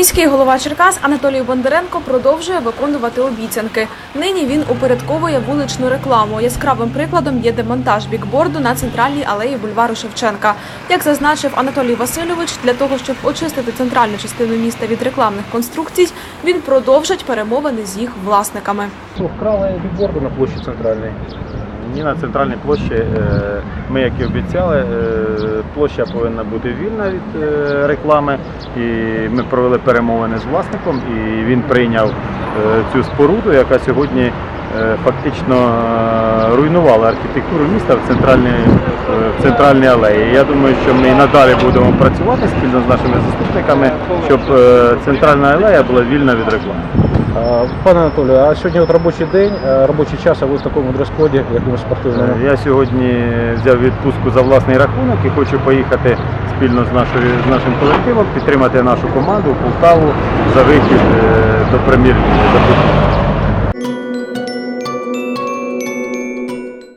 Міський голова Черкас Анатолій Бондаренко продовжує виконувати обіцянки. Нині він упорядковує вуличну рекламу. Яскравим прикладом є демонтаж бікборду на центральній алеї бульвару Шевченка. Як зазначив Анатолій Васильович, для того, щоб очистити центральну частину міста від рекламних конструкцій, він продовжить перемовини з їх власниками. Вкрали бікборди на площі центральній. Ні на центральній площі. е, Ми, як і обіцяли, е, площа повинна бути вільна від е, реклами. І ми провели перемовини з власником, і він прийняв е, цю споруду, яка сьогодні е, фактично руйнувала архітектуру міста в центральній, в центральній алеї. Я думаю, що ми і надалі будемо працювати спільно з нашими заступниками, щоб центральна алея була вільна від реклами. А, Пане Анатолію, а сьогодні от робочий день, е, робочий час, а ви в такому дрес-коді, якомусь спортивному. Е, Я сьогодні взяв відпустку за власний рахунок і хочу поїхати спільно з, нашою, з нашим колективом, підтримати нашу команду Полтаву за вихід е, до прем'єр-ліги.